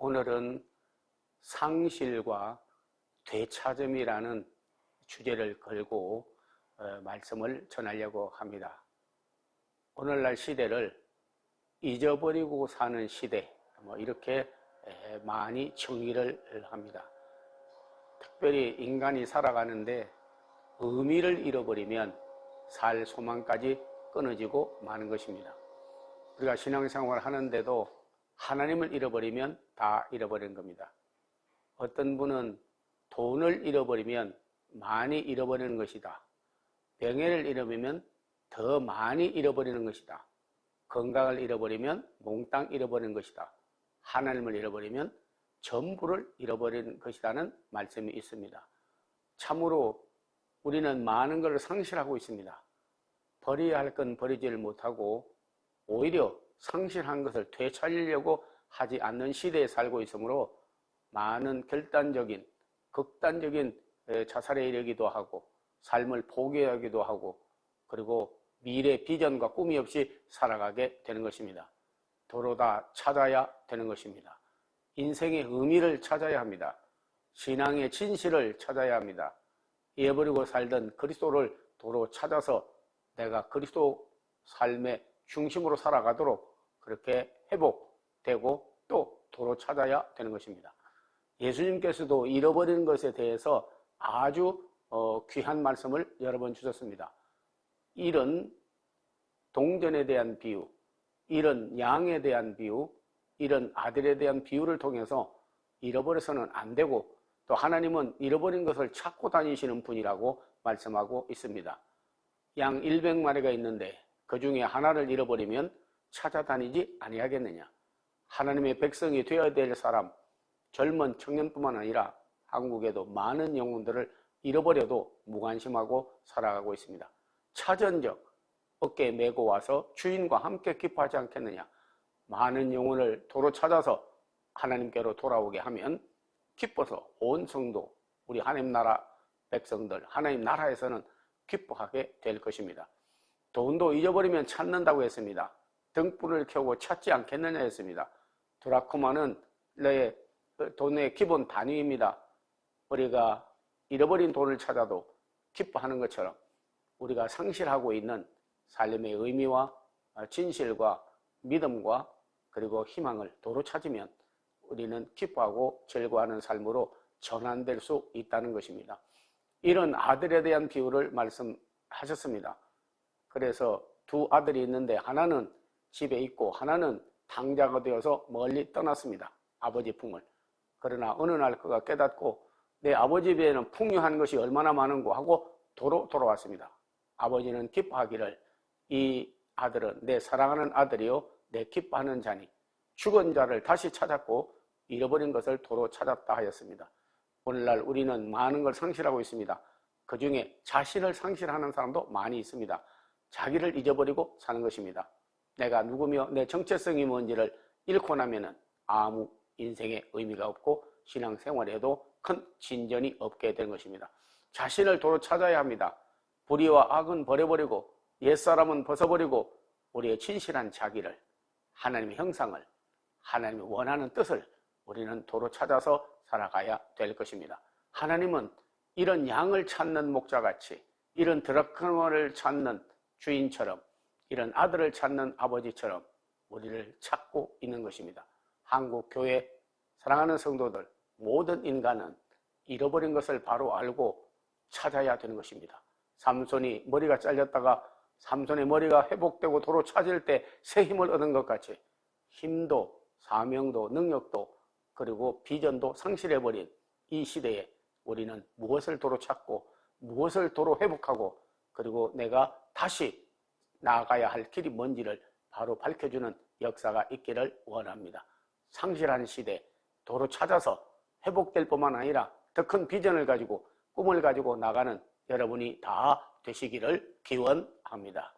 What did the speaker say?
오늘은 상실과 되찾음이라는 주제를 걸고 어, 말씀을 전하려고 합니다. 오늘날 시대를 잊어버리고 사는 시대, 뭐 이렇게 에, 많이 정의를 합니다. 특별히 인간이 살아가는데 의미를 잃어버리면 살 소망까지 끊어지고 마는 것입니다. 우리가 신앙생활을 하는데도 하나님을 잃어버리면 다 잃어버린 겁니다. 어떤 분은 돈을 잃어버리면 많이 잃어버리는 것이다. 병해를 잃어버리면 더 많이 잃어버리는 것이다. 건강을 잃어버리면 몽땅 잃어버리는 것이다. 하나님을 잃어버리면 전부를 잃어버리는 것이라는 말씀이 있습니다. 참으로 우리는 많은 것을 상실하고 있습니다. 버려야 할 건 버리지를 못하고 오히려 상실한 것을 되찾으려고 하지 않는 시대에 살고 있으므로 많은 결단적인 극단적인 자살에 이르기도 하고 삶을 포기하기도 하고 그리고 미래 비전과 꿈이 없이 살아가게 되는 것입니다. 도로 다 찾아야 되는 것입니다. 인생의 의미를 찾아야 합니다. 신앙의 진실을 찾아야 합니다. 잃어버리고 살던 그리스도를 도로 찾아서 내가 그리스도 삶의 중심으로 살아가도록 그렇게 회복되고 또 도로 찾아야 되는 것입니다. 예수님께서도 잃어버리는 것에 대해서 아주 어, 귀한 말씀을 여러 번 주셨습니다. 이런 동전에 대한 비유, 이런 양에 대한 비유, 이런 아들에 대한 비유를 통해서 잃어버려서는 안 되고 또 하나님은 잃어버린 것을 찾고 다니시는 분이라고 말씀하고 있습니다. 양 100마리가 있는데 그 중에 하나를 잃어버리면 찾아다니지 아니하겠느냐. 하나님의 백성이 되어야 될 사람, 젊은 청년뿐만 아니라 한국에도 많은 영혼들을 잃어버려도 무관심하고 살아가고 있습니다. 찾은 적 어깨에 메고 와서 주인과 함께 기뻐하지 않겠느냐. 많은 영혼을 도로 찾아서 하나님께로 돌아오게 하면 기뻐서 온 성도, 우리 하나님 나라 백성들, 하나님 나라에서는 기뻐하게 될 것입니다. 돈도 잊어버리면 찾는다고 했습니다. 등불을 켜고 찾지 않겠느냐 했습니다. 드라크마는 내 돈의 기본 단위입니다. 우리가 잃어버린 돈을 찾아도 기뻐하는 것처럼 우리가 상실하고 있는 삶의 의미와 진실과 믿음과 그리고 희망을 도로 찾으면 우리는 기뻐하고 즐거워하는 삶으로 전환될 수 있다는 것입니다. 이런 아들에 대한 비유를 말씀하셨습니다. 그래서 두 아들이 있는데 하나는 집에 있고 하나는 당자가 되어서 멀리 떠났습니다. 아버지 품을. 그러나 어느 날 그가 깨닫고 내 아버지 배에는 풍요한 것이 얼마나 많은고 하고 도로 돌아왔습니다. 아버지는 기뻐하기를 이 아들은 내 사랑하는 아들이요 내 기뻐하는 자니 죽은 자를 다시 찾았고 잃어버린 것을 도로 찾았다 하였습니다. 오늘날 우리는 많은 걸 상실하고 있습니다. 그 중에 자신을 상실하는 사람도 많이 있습니다. 자기를 잊어버리고 사는 것입니다. 내가 누구며 내 정체성이 뭔지를 잃고 나면은 아무 인생의 의미가 없고 신앙생활에도 큰 진전이 없게 되는 것입니다. 자신을 도로 찾아야 합니다. 불의와 악은 버려버리고 옛사람은 벗어버리고 우리의 진실한 자기를 하나님의 형상을 하나님이 원하는 뜻을 우리는 도로 찾아서 살아가야 될 것입니다. 하나님은 이런 양을 찾는 목자같이 이런 드라크마를 찾는 주인처럼 이런 아들을 찾는 아버지처럼 우리를 찾고 있는 것입니다. 한국 교회 사랑하는 성도들 모든 인간은 잃어버린 것을 바로 알고 찾아야 되는 것입니다. 삼손이 머리가 잘렸다가 삼손의 머리가 회복되고 도로 찾을 때 새 힘을 얻은 것 같이 힘도 사명도 능력도 그리고 비전도 상실해버린 이 시대에 우리는 무엇을 도로 찾고 무엇을 도로 회복하고 그리고 내가 다시 나아가야 할 길이 뭔지를 바로 밝혀주는 역사가 있기를 원합니다. 상실한 시대 도로 찾아서 회복될 뿐만 아니라 더 큰 비전을 가지고 꿈을 가지고 나가는 여러분이 다 되시기를 기원합니다.